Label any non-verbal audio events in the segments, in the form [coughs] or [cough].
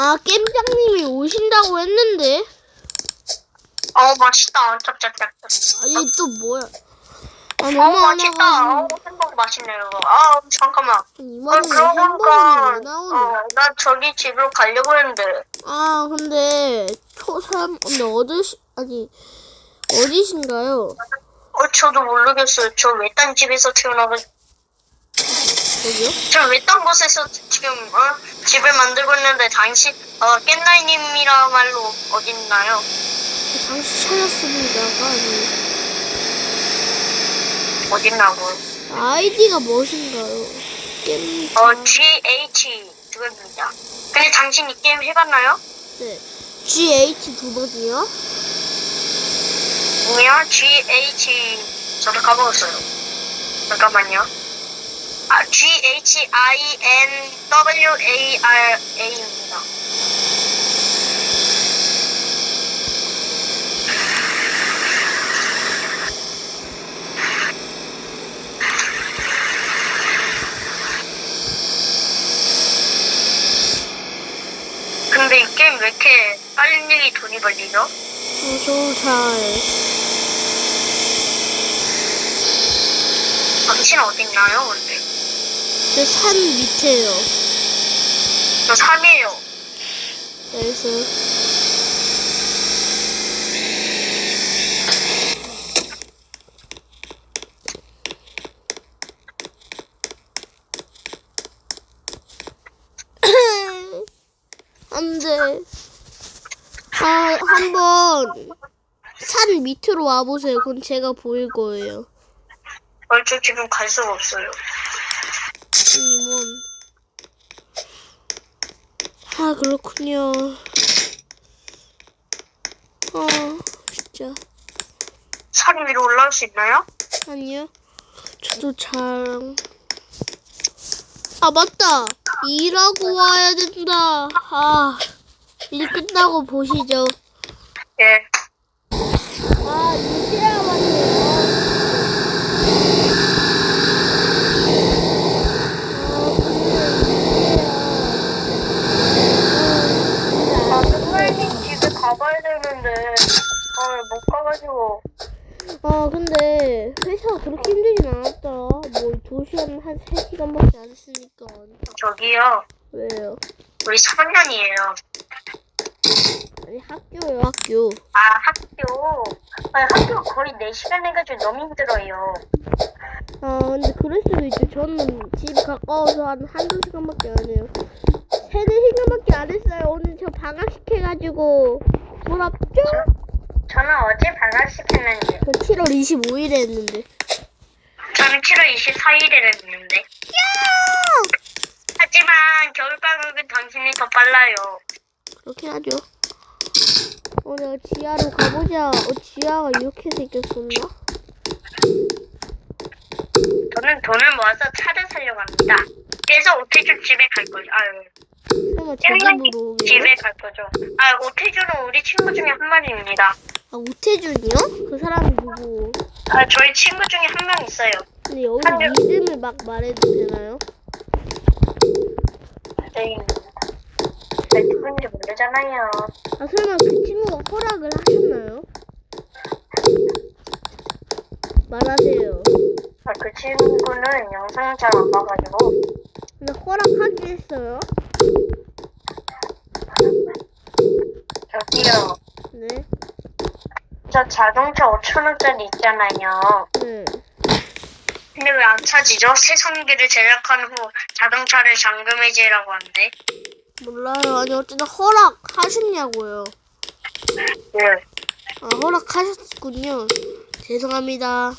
아, 겜장님이 오신다고 했는데. 어 맛있다. 짭짭짭짭. 아니, 또 뭐야. 아, 어 너무 안 맛있다. 와가지고. 어 햄버거 맛있네요. 아 잠깐만. 어, 이만한 그러고 햄버거는 보니까 어, 나 저기 집으로 가려고 했는데 아, 근데, 초삼, 근데 어디시, 아니, 어디신가요? 어 저도 모르겠어요. 저 외딴 집에서 태어나가지고 여기요? 저 외딴 곳에서 지금 어, 집을 만들고 있는데 당신 어 깻나이님이라 말로 어딨나요? 당시 찾았습니다가. 어딨나고? 아이디가 무엇인가요? 겜, 어 GH 그겁니다. 근데 당신 이 게임 해봤나요? 네. GH 두 번이요? 뭐야? GH 저도 까먹었어요. 잠깐만요. 아 G H I N W A R A입니다. 근데 이 게임 왜 이렇게 빨리 돈이 벌리죠? 어, 저잘 당신 어딨나요, 근데? 제산 밑에요. 저 3이에요. 그래서 [coughs] 안돼. 아 한번 산 밑으로 와보세요. 그럼 제가 보일 거예요. 어, 저 지금 갈 수가 없어요. 이몬. 아 그렇군요. 아 진짜 산 위로 올라올 수 있나요? 아니요. 저도 잘. 아 맞다. 일하고 와야 된다. 아. 일 끝나고 보시죠. 예. 아, 이제야 왔네요. 아, 선생님 집에 가봐야 되는데, 아, 못 가가지고. 아, 근데 회사가 그렇게 힘들진 않았다. 뭐, 2시간 한 3시간밖에 안 했으니까. 저기요, 왜요? 우리 3학년이에요. 아니, 학교요, 학교. 아, 학교. 아, 학교 거의 4시간 해가지고 너무 힘들어요. 아, 근데 그럴 수도 있죠. 저는 집 가까워서 한 한두 시간밖에 안 해요. 세네 시간밖에 안 했어요. 오늘 저 방학식 해가지고. 부럽죠? 저는 어제 했는데, 저 7월 25일에 했는데. 저는 7월 24일에 했는데. 하지만 겨울방학은 당신이 더 빨라요. 그렇게 하죠. 어, 내가 지하로 가보자. 어, 지하가 이렇게 생겼었나? 저는 돈을 모아서 차를 사려고 합니다. 그래서 오태준 집에 갈 거죠. 아유, 설마? 집에 갈 거죠. 아, 오태준은 우리 친구 중에 한 마리입니다. 아, 우태준이요? 그 사람이 누구? 아, 저희 친구 중에 한 명 있어요. 근데 여기 한 명. 이름을 막 말해도 되나요? 네. 왜 누군지 모르잖아요. 아, 설마 그 친구가 허락을 하셨나요? 말하세요. 아, 그 친구는 영상을 잘 안 봐가지고. 근데 허락하긴 했어요. 저기요. 네. 저 자동차 5천원짜리 있잖아요. 네. 근데 왜안 차지죠? 세송기를 제작한 후 자동차를 잠금 해제라고 하는데. 몰라요. 아니, 어쨌든 허락하셨냐고요. 네. 아, 허락하셨군요. 죄송합니다.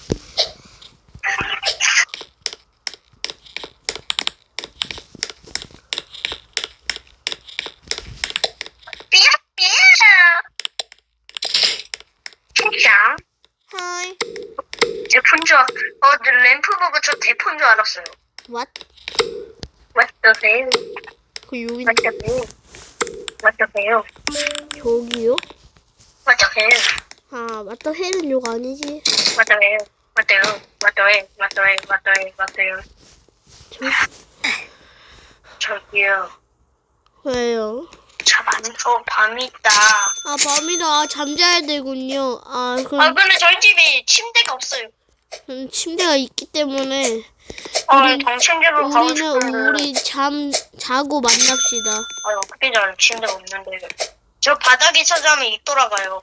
하이. 제폰 줄, 알- 어, 저 램프 보고 저 대폰 줄 알았어요. What? What the hell? 그 여기 What the hell? What the hell? 저기요? What the hell? 아, 맞다. 헬은 욕 아니지. What the hell? What the hell? What the hell? What the hell? What the hell? What the hell? 저, 저기요. 왜요? 저 어, 밤이다. 아 밤이다 잠자야 되군요. 아 아, 그럼 근데 저희 집에 침대가 없어요. 음, 침대가 있기 때문에 어, 우리- 당침대로 가고 우리는 싶은데. 우리 잠 자고 만납시다. 아, 어떻게 잘 침대가 없는데. 저 바닥에 찾아오면 입 돌아가요.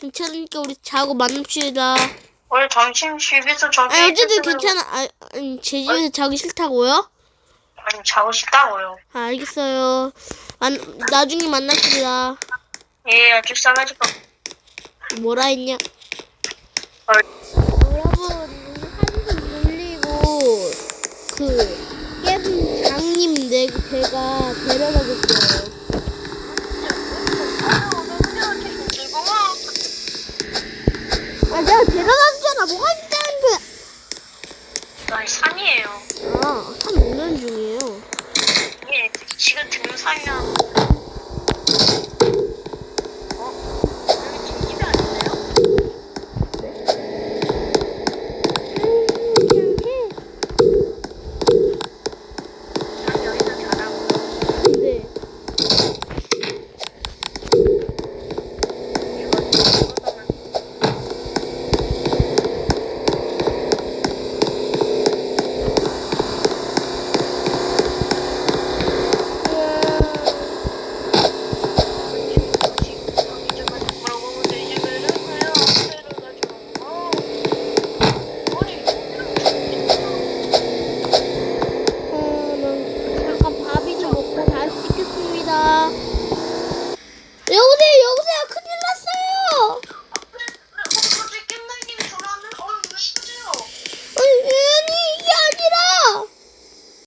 괜찮으니까 우리 자고 만납시다. 원래 당신 집에서 저기. 아 어쨌든 있었으면- 괜찮아. 아 아니, 제 집에서 자기 싫다고요? 아니, 자고 싶다고요. 아, 알겠어요. 만 나중에 만납시다. 예, 아주 싸가지고. 뭐라 했냐? 헐. 여러분 한숨 돌리고 그 깨분 장님 내 제가 데려가겠어요.